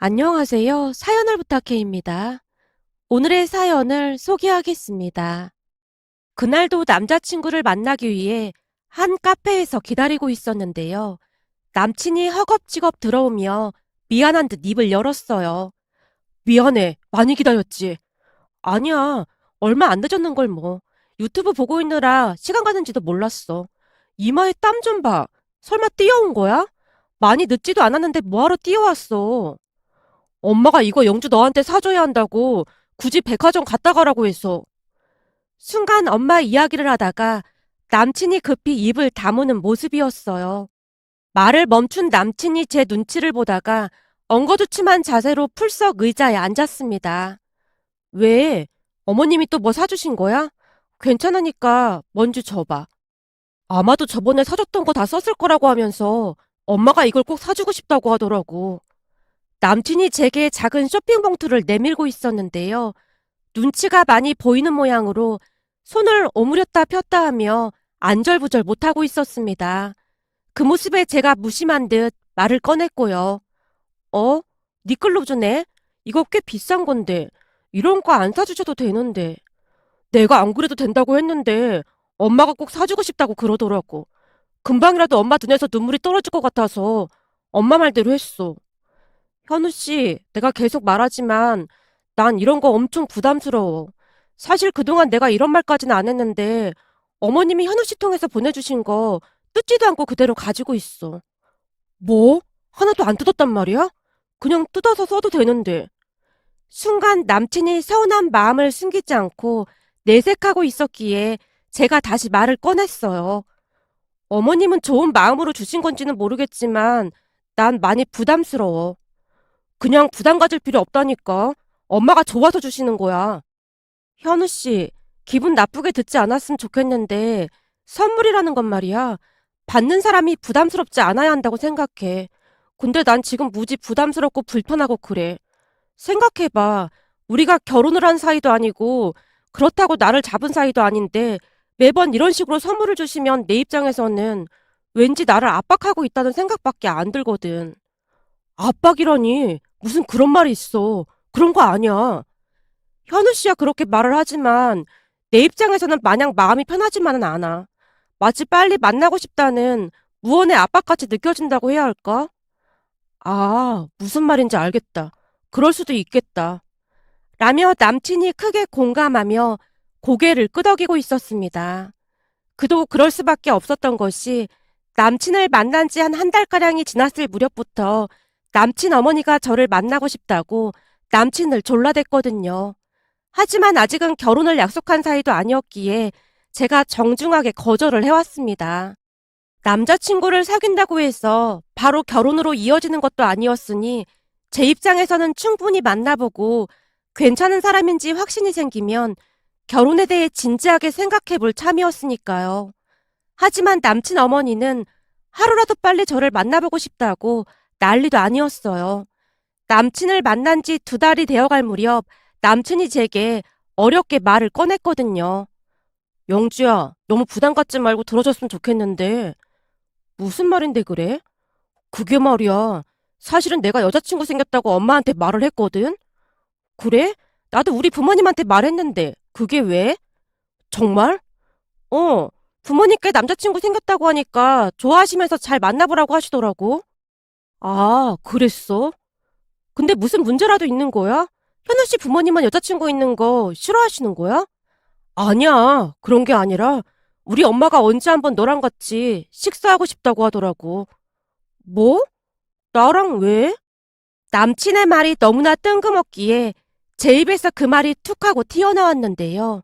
안녕하세요. 사연을 부탁해입니다. 오늘의 사연을 소개하겠습니다. 그날도 남자친구를 만나기 위해 한 카페에서 기다리고 있었는데요. 남친이 허겁지겁 들어오며 미안한 듯 입을 열었어요. 미안해. 많이 기다렸지. 아니야. 얼마 안 늦었는 걸 뭐. 유튜브 보고 있느라 시간 가는지도 몰랐어. 이마에 땀 좀 봐. 설마 뛰어온 거야? 많이 늦지도 않았는데 뭐하러 뛰어왔어? 엄마가 이거 영주 너한테 사줘야 한다고 굳이 백화점 갔다 가라고 해서. 순간 엄마 이야기를 하다가 남친이 급히 입을 다무는 모습이었어요. 말을 멈춘 남친이 제 눈치를 보다가 엉거주춤한 자세로 풀썩 의자에 앉았습니다. 왜? 어머님이 또 뭐 사주신 거야? 괜찮으니까 먼저 줘봐. 아마도 저번에 사줬던 거 다 썼을 거라고 하면서 엄마가 이걸 꼭 사주고 싶다고 하더라고. 남친이 제게 작은 쇼핑 봉투를 내밀고 있었는데요. 눈치가 많이 보이는 모양으로 손을 오므렸다 폈다 하며 안절부절 못하고 있었습니다. 그 모습에 제가 무심한 듯 말을 꺼냈고요. 어? 니클로 주네? 이거 꽤 비싼 건데. 이런 거 안 사주셔도 되는데. 내가 안 그래도 된다고 했는데 엄마가 꼭 사주고 싶다고 그러더라고. 금방이라도 엄마 눈에서 눈물이 떨어질 것 같아서 엄마 말대로 했어. 현우 씨, 내가 계속 말하지만 난 이런 거 엄청 부담스러워. 사실 그동안 내가 이런 말까지는 안 했는데 어머님이 현우 씨 통해서 보내주신 거 뜯지도 않고 그대로 가지고 있어. 뭐? 하나도 안 뜯었단 말이야? 그냥 뜯어서 써도 되는데. 순간 남친이 서운한 마음을 숨기지 않고 내색하고 있었기에 제가 다시 말을 꺼냈어요. 어머님은 좋은 마음으로 주신 건지는 모르겠지만 난 많이 부담스러워. 그냥 부담 가질 필요 없다니까. 엄마가 좋아서 주시는 거야. 현우 씨, 기분 나쁘게 듣지 않았으면 좋겠는데, 선물이라는 건 말이야. 받는 사람이 부담스럽지 않아야 한다고 생각해. 근데 난 지금 무지 부담스럽고 불편하고 그래. 생각해봐. 우리가 결혼을 한 사이도 아니고, 그렇다고 나를 잡은 사이도 아닌데, 매번 이런 식으로 선물을 주시면 내 입장에서는 왠지 나를 압박하고 있다는 생각밖에 안 들거든. 압박이라니. 무슨 그런 말이 있어. 그런 거 아니야. 현우 씨야 그렇게 말을 하지만 내 입장에서는 마냥 마음이 편하지만은 않아. 마치 빨리 만나고 싶다는 무언의 압박같이 느껴진다고 해야 할까? 아, 무슨 말인지 알겠다. 그럴 수도 있겠다. 라며 남친이 크게 공감하며 고개를 끄덕이고 있었습니다. 그도 그럴 수밖에 없었던 것이 남친을 만난 지 한 한 달가량이 지났을 무렵부터 남친 어머니가 저를 만나고 싶다고 남친을 졸라댔거든요. 하지만 아직은 결혼을 약속한 사이도 아니었기에 제가 정중하게 거절을 해왔습니다. 남자친구를 사귄다고 해서 바로 결혼으로 이어지는 것도 아니었으니 제 입장에서는 충분히 만나보고 괜찮은 사람인지 확신이 생기면 결혼에 대해 진지하게 생각해 볼 참이었으니까요. 하지만 남친 어머니는 하루라도 빨리 저를 만나보고 싶다고 난리도 아니었어요. 남친을 만난 지 두 달이 되어갈 무렵 남친이 제게 어렵게 말을 꺼냈거든요. 영주야, 너무 부담 갖지 말고 들어줬으면 좋겠는데. 무슨 말인데 그래? 그게 말이야. 사실은 내가 여자친구 생겼다고 엄마한테 말을 했거든? 그래? 나도 우리 부모님한테 말했는데, 그게 왜? 정말? 어, 부모님께 남자친구 생겼다고 하니까 좋아하시면서 잘 만나보라고 하시더라고. 아, 그랬어? 근데 무슨 문제라도 있는 거야? 현우 씨 부모님은 여자친구 있는 거 싫어하시는 거야? 아니야. 그런 게 아니라 우리 엄마가 언제 한번 너랑 같이 식사하고 싶다고 하더라고. 뭐? 나랑 왜? 남친의 말이 너무나 뜬금없기에 제 입에서 그 말이 툭 하고 튀어나왔는데요.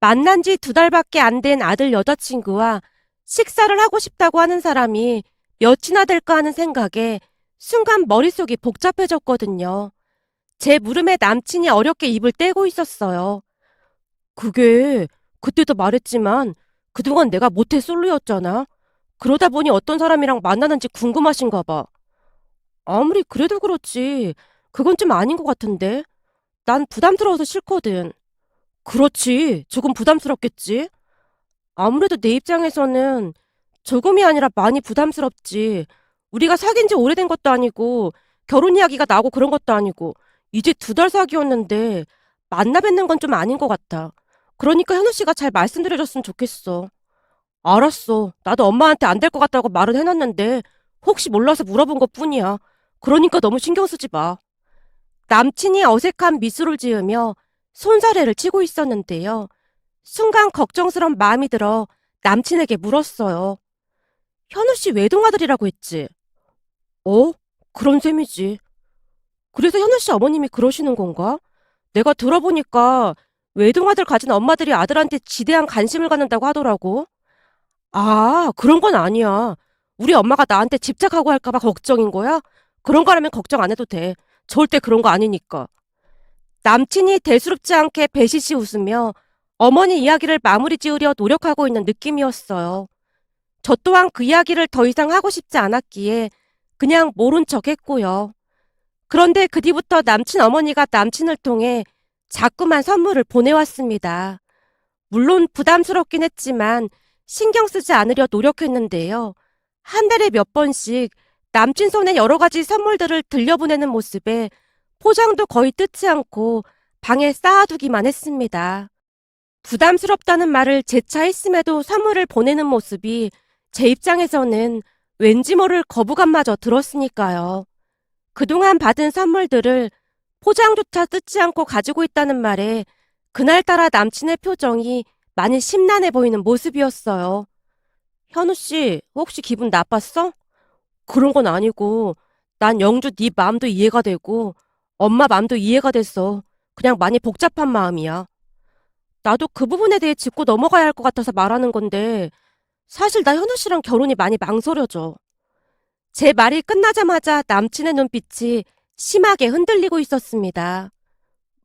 만난 지 두 달밖에 안 된 아들 여자친구와 식사를 하고 싶다고 하는 사람이 몇이나 될까 하는 생각에 순간 머릿속이 복잡해졌거든요. 제 물음에 남친이 어렵게 입을 떼고 있었어요. 그게 그때도 말했지만 그동안 내가 모태 솔로였잖아. 그러다 보니 어떤 사람이랑 만나는지 궁금하신가 봐. 아무리 그래도 그렇지. 그건 좀 아닌 것 같은데. 난 부담스러워서 싫거든. 그렇지. 조금 부담스럽겠지. 아무래도 내 입장에서는 조금이 아니라 많이 부담스럽지. 우리가 사귄 지 오래된 것도 아니고 결혼 이야기가 나고 그런 것도 아니고 이제 두 달 사귀었는데 만나 뵙는 건 좀 아닌 것 같아. 그러니까 현우 씨가 잘 말씀드려줬으면 좋겠어. 알았어. 나도 엄마한테 안 될 것 같다고 말은 해놨는데 혹시 몰라서 물어본 것 뿐이야. 그러니까 너무 신경 쓰지 마. 남친이 어색한 미소를 지으며 손사래를 치고 있었는데요. 순간 걱정스런 마음이 들어 남친에게 물었어요. 현우 씨 외동아들이라고 했지? 어? 그런 셈이지. 그래서 현우 씨 어머님이 그러시는 건가? 내가 들어보니까 외동아들 가진 엄마들이 아들한테 지대한 관심을 갖는다고 하더라고. 아, 그런 건 아니야. 우리 엄마가 나한테 집착하고 할까봐 걱정인 거야? 그런 거라면 걱정 안 해도 돼. 절대 그런 거 아니니까. 남친이 대수롭지 않게 배시시 웃으며 어머니 이야기를 마무리 지으려 노력하고 있는 느낌이었어요. 저 또한 그 이야기를 더 이상 하고 싶지 않았기에 그냥 모른 척 했고요. 그런데 그 뒤부터 남친 어머니가 남친을 통해 자꾸만 선물을 보내왔습니다. 물론 부담스럽긴 했지만 신경 쓰지 않으려 노력했는데요. 한 달에 몇 번씩 남친 손에 여러 가지 선물들을 들려보내는 모습에 포장도 거의 뜯지 않고 방에 쌓아두기만 했습니다. 부담스럽다는 말을 재차 했음에도 선물을 보내는 모습이 제 입장에서는 왠지 모를 거부감마저 들었으니까요. 그동안 받은 선물들을 포장조차 뜯지 않고 가지고 있다는 말에 그날따라 남친의 표정이 많이 심란해 보이는 모습이었어요. 현우 씨, 혹시 기분 나빴어? 그런 건 아니고, 난 영주 네 마음도 이해가 되고, 엄마 마음도 이해가 됐어. 그냥 많이 복잡한 마음이야. 나도 그 부분에 대해 짚고 넘어가야 할 것 같아서 말하는 건데, 사실 나 현우 씨랑 결혼이 많이 망설여져. 제 말이 끝나자마자 남친의 눈빛이 심하게 흔들리고 있었습니다.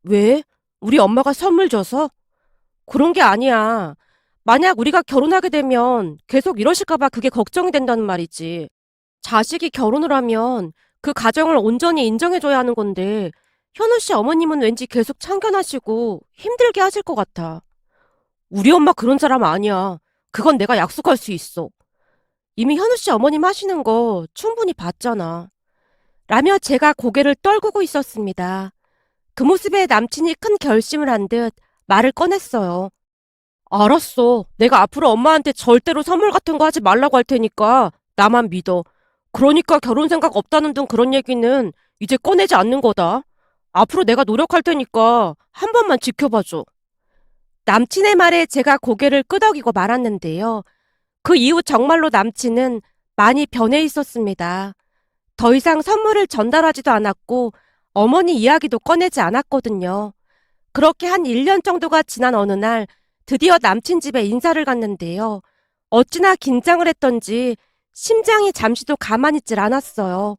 왜? 우리 엄마가 선물 줘서? 그런 게 아니야. 만약 우리가 결혼하게 되면 계속 이러실까봐 그게 걱정이 된다는 말이지. 자식이 결혼을 하면 그 가정을 온전히 인정해줘야 하는 건데, 현우 씨 어머님은 왠지 계속 참견하시고 힘들게 하실 것 같아. 우리 엄마 그런 사람 아니야. 그건 내가 약속할 수 있어. 이미 현우 씨 어머님 하시는 거 충분히 봤잖아. 라며 제가 고개를 떨구고 있었습니다. 그 모습에 남친이 큰 결심을 한 듯 말을 꺼냈어요. 알았어. 내가 앞으로 엄마한테 절대로 선물 같은 거 하지 말라고 할 테니까 나만 믿어. 그러니까 결혼 생각 없다는 등 그런 얘기는 이제 꺼내지 않는 거다. 앞으로 내가 노력할 테니까 한 번만 지켜봐줘. 남친의 말에 제가 고개를 끄덕이고 말았는데요. 그 이후 정말로 남친은 많이 변해 있었습니다. 더 이상 선물을 전달하지도 않았고 어머니 이야기도 꺼내지 않았거든요. 그렇게 한 1년 정도가 지난 어느 날 드디어 남친 집에 인사를 갔는데요. 어찌나 긴장을 했던지 심장이 잠시도 가만히 있질 않았어요.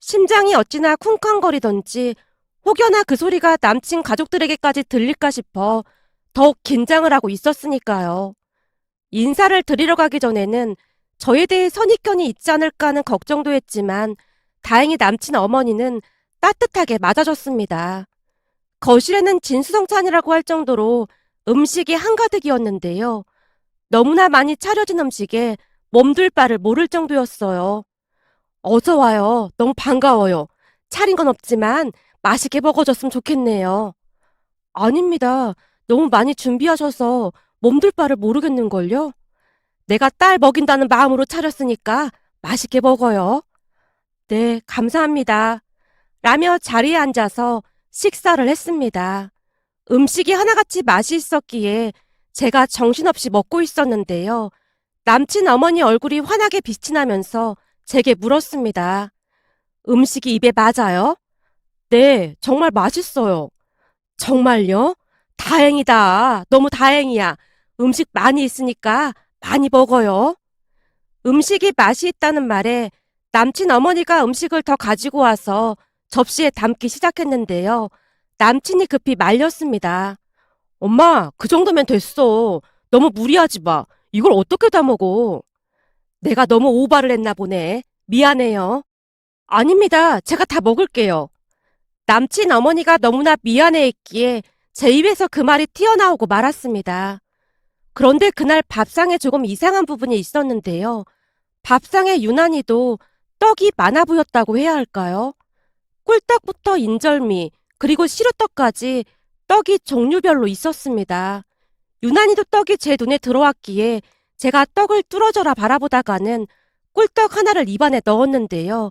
심장이 어찌나 쿵쾅거리던지 혹여나 그 소리가 남친 가족들에게까지 들릴까 싶어 더욱 긴장을 하고 있었으니까요. 인사를 드리러 가기 전에는 저에 대해 선입견이 있지 않을까 하는 걱정도 했지만 다행히 남친 어머니는 따뜻하게 맞아줬습니다. 거실에는 진수성찬이라고 할 정도로 음식이 한가득이었는데요. 너무나 많이 차려진 음식에 몸둘 바를 모를 정도였어요. 어서 와요. 너무 반가워요. 차린 건 없지만 맛있게 먹어줬으면 좋겠네요. 아닙니다. 너무 많이 준비하셔서 몸둘 바를 모르겠는걸요? 내가 딸 먹인다는 마음으로 차렸으니까 맛있게 먹어요. 네, 감사합니다. 라며 자리에 앉아서 식사를 했습니다. 음식이 하나같이 맛이 있었기에 제가 정신없이 먹고 있었는데요. 남친 어머니 얼굴이 환하게 빛이 나면서 제게 물었습니다. 음식이 입에 맞아요? 네, 정말 맛있어요. 정말요? 다행이다. 너무 다행이야. 음식 많이 있으니까 많이 먹어요. 음식이 맛이 있다는 말에 남친 어머니가 음식을 더 가지고 와서 접시에 담기 시작했는데요. 남친이 급히 말렸습니다. 엄마, 그 정도면 됐어. 너무 무리하지 마. 이걸 어떻게 다 먹어? 내가 너무 오바를 했나 보네. 미안해요. 아닙니다. 제가 다 먹을게요. 남친 어머니가 너무나 미안해 했기에 제 입에서 그 말이 튀어나오고 말았습니다. 그런데 그날 밥상에 조금 이상한 부분이 있었는데요. 밥상에 유난히도 떡이 많아 보였다고 해야 할까요? 꿀떡부터 인절미, 그리고 시루떡까지 떡이 종류별로 있었습니다. 유난히도 떡이 제 눈에 들어왔기에 제가 떡을 뚫어져라 바라보다가는 꿀떡 하나를 입안에 넣었는데요.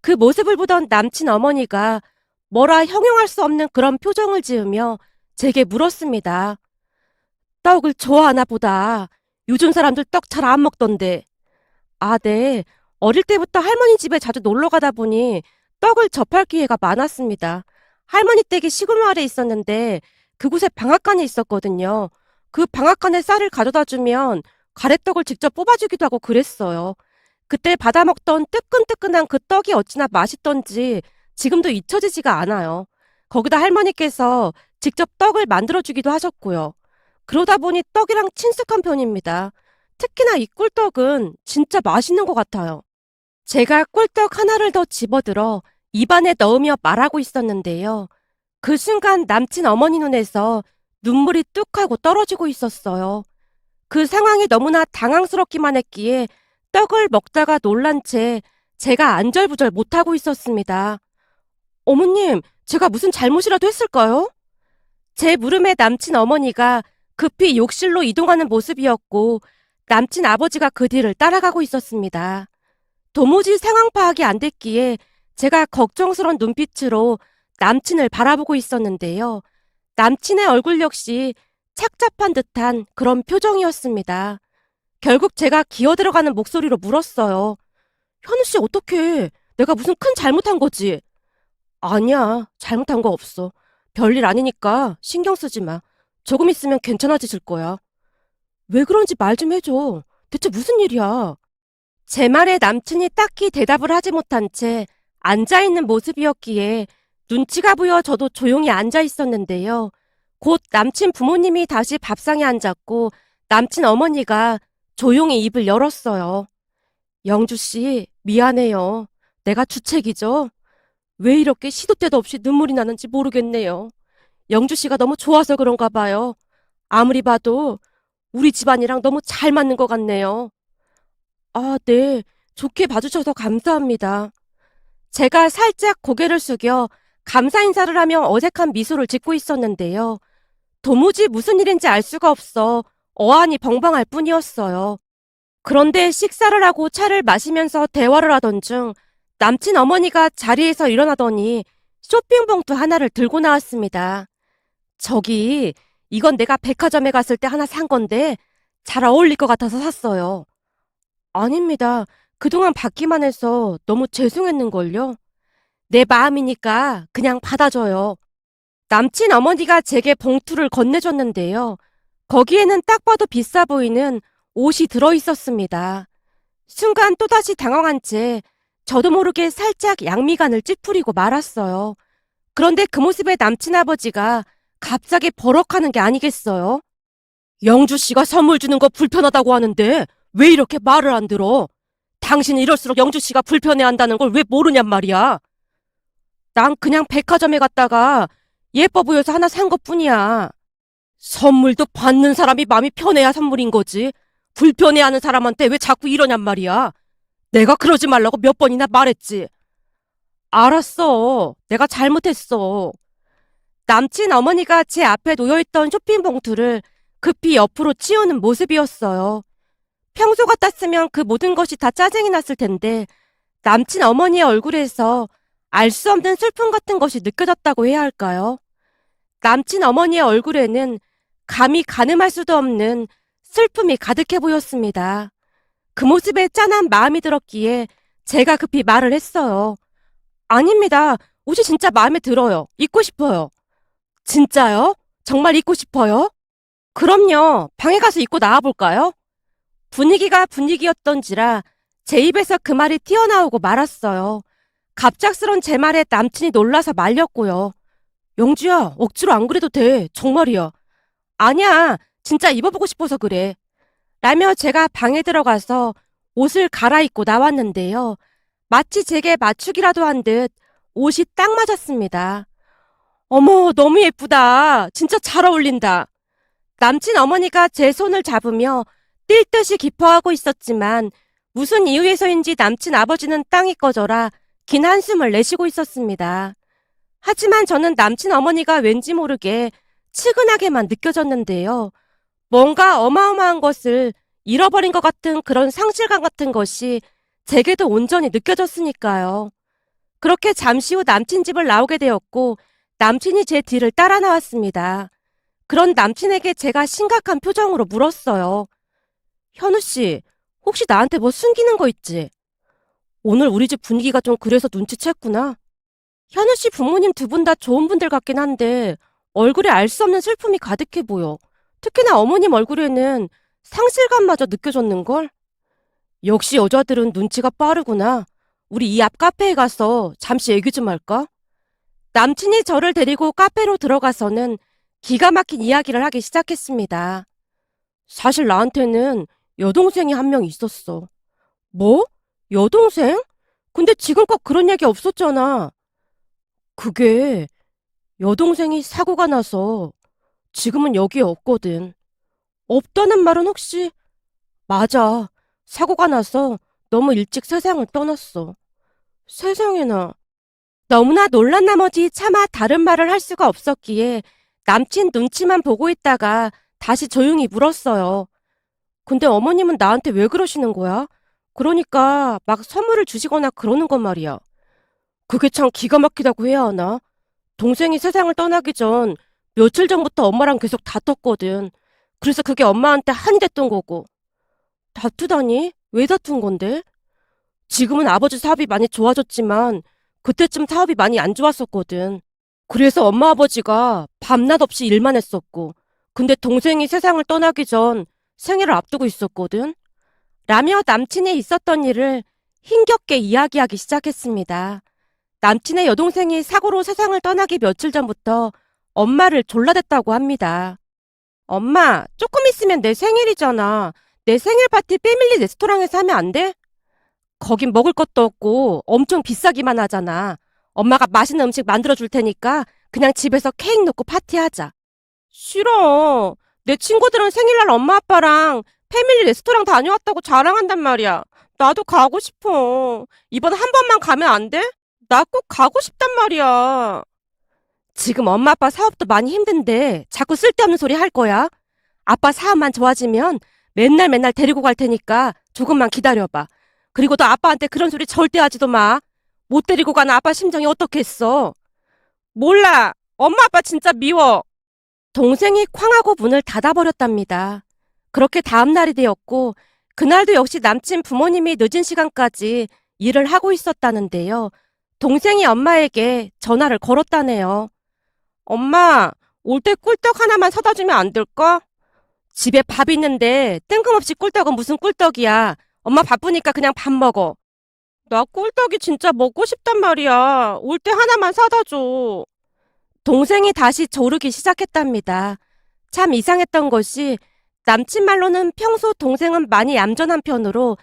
그 모습을 보던 남친 어머니가 뭐라 형용할 수 없는 그런 표정을 지으며 제게 물었습니다. 떡을 좋아하나 보다. 요즘 사람들 떡 잘 안 먹던데. 아, 네. 어릴 때부터 할머니 집에 자주 놀러 가다 보니 떡을 접할 기회가 많았습니다. 할머니 댁이 시골 마을에 있었는데 그곳에 방앗간이 있었거든요. 그 방앗간에 쌀을 가져다 주면 가래떡을 직접 뽑아주기도 하고 그랬어요. 그때 받아 먹던 뜨끈뜨끈한 그 떡이 어찌나 맛있던지 지금도 잊혀지지가 않아요. 거기다 할머니께서 직접 떡을 만들어주기도 하셨고요. 그러다 보니 떡이랑 친숙한 편입니다. 특히나 이 꿀떡은 진짜 맛있는 것 같아요. 제가 꿀떡 하나를 더 집어들어 입안에 넣으며 말하고 있었는데요. 그 순간 남친 어머니 눈에서 눈물이 뚝 하고 떨어지고 있었어요. 그 상황이 너무나 당황스럽기만 했기에 떡을 먹다가 놀란 채 제가 안절부절 못하고 있었습니다. 어머님, 제가 무슨 잘못이라도 했을까요? 제 물음에 남친 어머니가 급히 욕실로 이동하는 모습이었고 남친 아버지가 그 뒤를 따라가고 있었습니다. 도무지 상황 파악이 안 됐기에 제가 걱정스런 눈빛으로 남친을 바라보고 있었는데요. 남친의 얼굴 역시 착잡한 듯한 그런 표정이었습니다. 결국 제가 기어 들어가는 목소리로 물었어요. 현우 씨 어떡해? 내가 무슨 큰 잘못한 거지? 아니야, 잘못한 거 없어. 별일 아니니까 신경 쓰지 마. 조금 있으면 괜찮아지실 거야. 왜 그런지 말 좀 해줘. 대체 무슨 일이야? 제 말에 남친이 딱히 대답을 하지 못한 채 앉아있는 모습이었기에 눈치가 보여 저도 조용히 앉아 있었는데요. 곧 남친 부모님이 다시 밥상에 앉았고 남친 어머니가 조용히 입을 열었어요. 영주 씨, 미안해요. 내가 주책이죠? 왜 이렇게 시도 때도 없이 눈물이 나는지 모르겠네요. 영주 씨가 너무 좋아서 그런가 봐요. 아무리 봐도 우리 집안이랑 너무 잘 맞는 것 같네요. 아, 네. 좋게 봐주셔서 감사합니다. 제가 살짝 고개를 숙여 감사 인사를 하며 어색한 미소를 짓고 있었는데요. 도무지 무슨 일인지 알 수가 없어 어안이 벙벙할 뿐이었어요. 그런데 식사를 하고 차를 마시면서 대화를 하던 중 남친 어머니가 자리에서 일어나더니 쇼핑 봉투 하나를 들고 나왔습니다. 저기, 이건 내가 백화점에 갔을 때 하나 산 건데 잘 어울릴 것 같아서 샀어요. 아닙니다. 그동안 받기만 해서 너무 죄송했는걸요. 내 마음이니까 그냥 받아줘요. 남친 어머니가 제게 봉투를 건네줬는데요. 거기에는 딱 봐도 비싸 보이는 옷이 들어 있었습니다. 순간 또다시 당황한 채 저도 모르게 살짝 양미간을 찌푸리고 말았어요. 그런데 그 모습에 남친 아버지가 갑자기 버럭하는 게 아니겠어요? 영주 씨가 선물 주는 거 불편하다고 하는데 왜 이렇게 말을 안 들어? 당신은 이럴수록 영주 씨가 불편해 한다는 걸 왜 모르냔 말이야. 난 그냥 백화점에 갔다가 예뻐 보여서 하나 산 것 뿐이야. 선물도 받는 사람이 마음이 편해야 선물인 거지. 불편해 하는 사람한테 왜 자꾸 이러냔 말이야. 내가 그러지 말라고 몇 번이나 말했지. 알았어. 내가 잘못했어. 남친 어머니가 제 앞에 놓여있던 쇼핑 봉투를 급히 옆으로 치우는 모습이었어요. 평소 같았으면 그 모든 것이 다 짜증이 났을 텐데 남친 어머니의 얼굴에서 알 수 없는 슬픔 같은 것이 느껴졌다고 해야 할까요? 남친 어머니의 얼굴에는 감히 가늠할 수도 없는 슬픔이 가득해 보였습니다. 그 모습에 짠한 마음이 들었기에 제가 급히 말을 했어요. 아닙니다. 옷이 진짜 마음에 들어요. 입고 싶어요. 진짜요? 정말 입고 싶어요? 그럼요. 방에 가서 입고 나와볼까요? 분위기가 분위기였던지라 제 입에서 그 말이 튀어나오고 말았어요. 갑작스런 제 말에 남친이 놀라서 말렸고요. 영주야, 억지로 안 그래도 돼. 정말이야. 아니야. 진짜 입어보고 싶어서 그래. 라며 제가 방에 들어가서 옷을 갈아입고 나왔는데요. 마치 제게 맞추기라도 한 듯 옷이 딱 맞았습니다. 어머, 너무 예쁘다. 진짜 잘 어울린다. 남친 어머니가 제 손을 잡으며 뛸 듯이 기뻐하고 있었지만 무슨 이유에서인지 남친 아버지는 땅이 꺼져라 긴 한숨을 내쉬고 있었습니다. 하지만 저는 남친 어머니가 왠지 모르게 측은하게만 느껴졌는데요. 뭔가 어마어마한 것을 잃어버린 것 같은 그런 상실감 같은 것이 제게도 온전히 느껴졌으니까요. 그렇게 잠시 후 남친 집을 나오게 되었고 남친이 제 뒤를 따라 나왔습니다. 그런 남친에게 제가 심각한 표정으로 물었어요. 현우 씨, 혹시 나한테 뭐 숨기는 거 있지? 오늘 우리 집 분위기가 좀 그래서 눈치챘구나. 현우 씨 부모님 두 분 다 좋은 분들 같긴 한데 얼굴에 알 수 없는 슬픔이 가득해 보여. 특히나 어머님 얼굴에는 상실감마저 느껴졌는걸? 역시 여자들은 눈치가 빠르구나. 우리 이 앞 카페에 가서 잠시 얘기 좀 할까? 남친이 저를 데리고 카페로 들어가서는 기가 막힌 이야기를 하기 시작했습니다. 사실 나한테는 여동생이 한 명 있었어. 뭐? 여동생? 근데 지금껏 그런 얘기 없었잖아. 그게 여동생이 사고가 나서 지금은 여기에 없거든. 없다는 말은 혹시? 맞아. 사고가 나서 너무 일찍 세상을 떠났어. 세상에나. 너무나 놀란 나머지 차마 다른 말을 할 수가 없었기에 남친 눈치만 보고 있다가 다시 조용히 물었어요. 근데 어머님은 나한테 왜 그러시는 거야? 그러니까 막 선물을 주시거나 그러는 건 말이야. 그게 참 기가 막히다고 해야 하나? 동생이 세상을 떠나기 전 며칠 전부터 엄마랑 계속 다퉜거든. 그래서 그게 엄마한테 한이 됐던 거고. 다투다니? 왜 다툰 건데? 지금은 아버지 사업이 많이 좋아졌지만 그때쯤 사업이 많이 안 좋았었거든. 그래서 엄마 아버지가 밤낮 없이 일만 했었고, 근데 동생이 세상을 떠나기 전 생일을 앞두고 있었거든. 라며 남친이 있었던 일을 힘겹게 이야기하기 시작했습니다. 남친의 여동생이 사고로 세상을 떠나기 며칠 전부터 엄마를 졸라댔다고 합니다. 엄마, 조금 있으면 내 생일이잖아. 내 생일 파티 패밀리 레스토랑에서 하면 안 돼? 거긴 먹을 것도 없고 엄청 비싸기만 하잖아. 엄마가 맛있는 음식 만들어 줄 테니까 그냥 집에서 케이크 놓고 파티하자. 싫어. 내 친구들은 생일날 엄마 아빠랑 패밀리 레스토랑 다녀왔다고 자랑한단 말이야. 나도 가고 싶어. 이번 한 번만 가면 안 돼? 나 꼭 가고 싶단 말이야. 지금 엄마 아빠 사업도 많이 힘든데 자꾸 쓸데없는 소리 할 거야. 아빠 사업만 좋아지면 맨날 맨날 데리고 갈 테니까 조금만 기다려봐. 그리고 너 아빠한테 그런 소리 절대 하지도 마. 못 데리고 가는 아빠 심정이 어떻겠어? 몰라. 엄마 아빠 진짜 미워. 동생이 쾅하고 문을 닫아버렸답니다. 그렇게 다음날이 되었고, 그날도 역시 남친 부모님이 늦은 시간까지 일을 하고 있었다는데요. 동생이 엄마에게 전화를 걸었다네요. 엄마, 올 때 꿀떡 하나만 사다 주면 안 될까? 집에 밥 있는데 뜬금없이 꿀떡은 무슨 꿀떡이야. 엄마 바쁘니까 그냥 밥 먹어. 나 꿀떡이 진짜 먹고 싶단 말이야. 올 때 하나만 사다 줘. 동생이 다시 조르기 시작했답니다. 참 이상했던 것이 남친 말로는 평소 동생은 많이 얌전한 편으로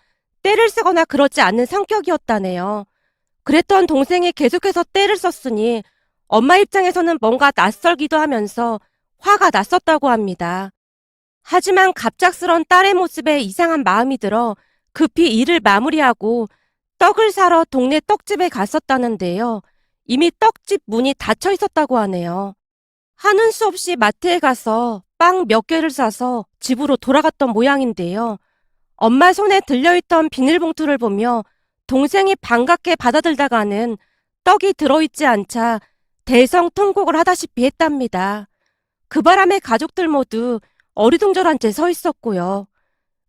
때를 쓰거나 그러지 않는 성격이었다네요. 그랬던 동생이 계속해서 때를 썼으니 엄마 입장에서는 뭔가 낯설기도 하면서 화가 났었다고 합니다. 하지만 갑작스런 딸의 모습에 이상한 마음이 들어 급히 일을 마무리하고 떡을 사러 동네 떡집에 갔었다는데요. 이미 떡집 문이 닫혀 있었다고 하네요. 하는 수 없이 마트에 가서 빵 몇 개를 사서 집으로 돌아갔던 모양인데요. 엄마 손에 들려있던 비닐봉투를 보며 동생이 반갑게 받아들다가는 떡이 들어있지 않자 대성통곡을 하다시피 했답니다. 그 바람에 가족들 모두 어리둥절한 채 서 있었고요.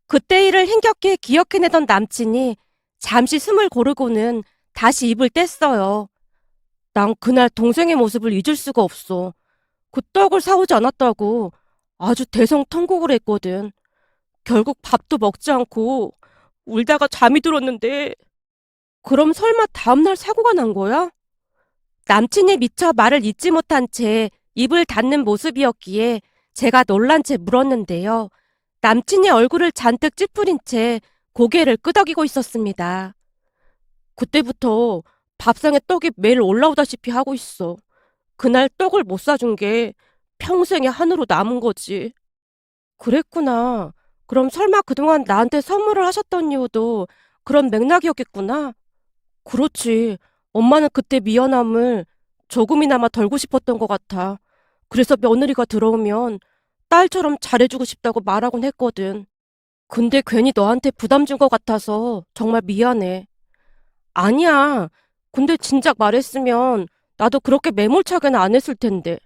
그때 일을 힘겹게 기억해내던 남친이 잠시 숨을 고르고는 다시 입을 뗐어요. 난 그날 동생의 모습을 잊을 수가 없어. 그 떡을 사오지 않았다고 아주 대성통곡을 했거든. 결국 밥도 먹지 않고 울다가 잠이 들었는데 그럼 설마 다음날 사고가 난 거야? 남친이 미처 말을 잇지 못한 채 입을 닫는 모습이었기에 제가 놀란 채 물었는데요. 남친이 얼굴을 잔뜩 찌푸린 채 고개를 끄덕이고 있었습니다. 그때부터 밥상에 떡이 매일 올라오다시피 하고 있어. 그날 떡을 못 사준 게 평생의 한으로 남은 거지. 그랬구나. 그럼 설마 그동안 나한테 선물을 하셨던 이유도 그런 맥락이었겠구나. 그렇지. 엄마는 그때 미안함을 조금이나마 덜고 싶었던 것 같아. 그래서 며느리가 들어오면 딸처럼 잘해주고 싶다고 말하곤 했거든. 근데 괜히 너한테 부담 준 것 같아서 정말 미안해. 아니야. 근데 진작 말했으면 나도 그렇게 매몰차게는 안 했을 텐데.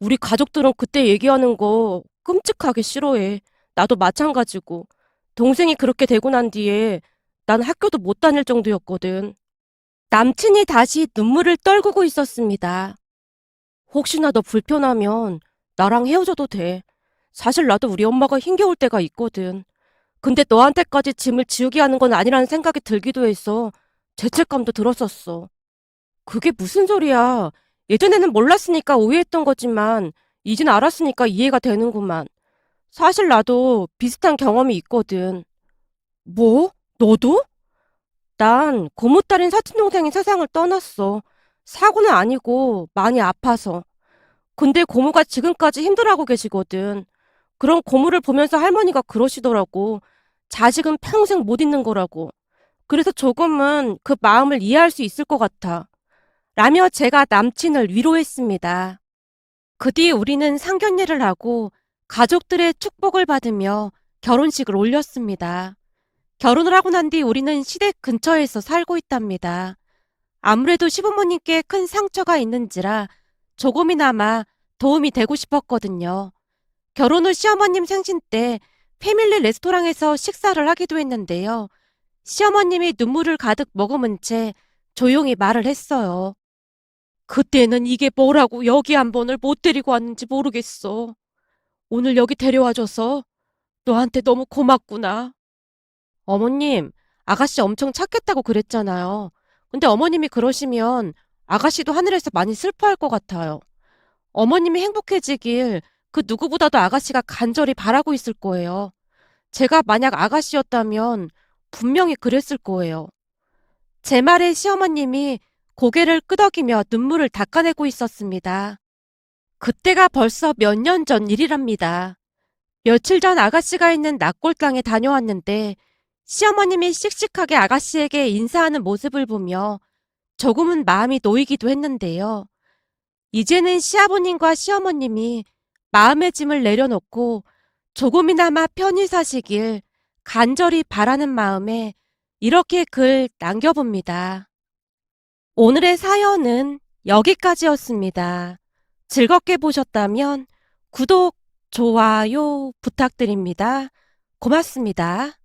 우리 가족들은 그때 얘기하는 거 끔찍하게 싫어해. 나도 마찬가지고. 동생이 그렇게 되고 난 뒤에 난 학교도 못 다닐 정도였거든. 남친이 다시 눈물을 떨구고 있었습니다. 혹시나 너 불편하면 나랑 헤어져도 돼. 사실 나도 우리 엄마가 힘겨울 때가 있거든. 근데 너한테까지 짐을 지우게 하는 건 아니라는 생각이 들기도 해서 죄책감도 들었었어. 그게 무슨 소리야. 예전에는 몰랐으니까 오해했던 거지만 이젠 알았으니까 이해가 되는구만. 사실 나도 비슷한 경험이 있거든. 뭐? 너도? 난 고무딸인 사촌동생이 세상을 떠났어. 사고는 아니고 많이 아파서. 근데 고모가 지금까지 힘들어하고 계시거든. 그런 고모를 보면서 할머니가 그러시더라고. 자식은 평생 못 잊는 거라고. 그래서 조금은 그 마음을 이해할 수 있을 것 같아. 라며 제가 남친을 위로했습니다. 그 뒤 우리는 상견례를 하고 가족들의 축복을 받으며 결혼식을 올렸습니다. 결혼을 하고 난 뒤 우리는 시댁 근처에서 살고 있답니다. 아무래도 시부모님께 큰 상처가 있는지라 조금이나마 도움이 되고 싶었거든요. 결혼 후 시어머님 생신 때 패밀리 레스토랑에서 식사를 하기도 했는데요. 시어머님이 눈물을 가득 머금은 채 조용히 말을 했어요. 그때는 이게 뭐라고 여기 한 번을 못 데리고 왔는지 모르겠어. 오늘 여기 데려와줘서 너한테 너무 고맙구나. 어머님, 아가씨 엄청 착했다고 그랬잖아요. 근데 어머님이 그러시면 아가씨도 하늘에서 많이 슬퍼할 것 같아요. 어머님이 행복해지길 그 누구보다도 아가씨가 간절히 바라고 있을 거예요. 제가 만약 아가씨였다면 분명히 그랬을 거예요. 제 말에 시어머님이 고개를 끄덕이며 눈물을 닦아내고 있었습니다. 그때가 벌써 몇 년 전 일이랍니다. 며칠 전 아가씨가 있는 낙골당에 다녀왔는데 시어머님이 씩씩하게 아가씨에게 인사하는 모습을 보며 조금은 마음이 놓이기도 했는데요. 이제는 시아버님과 시어머님이 마음의 짐을 내려놓고 조금이나마 편히 사시길 간절히 바라는 마음에 이렇게 글 남겨봅니다. 오늘의 사연은 여기까지였습니다. 즐겁게 보셨다면 구독, 좋아요 부탁드립니다. 고맙습니다.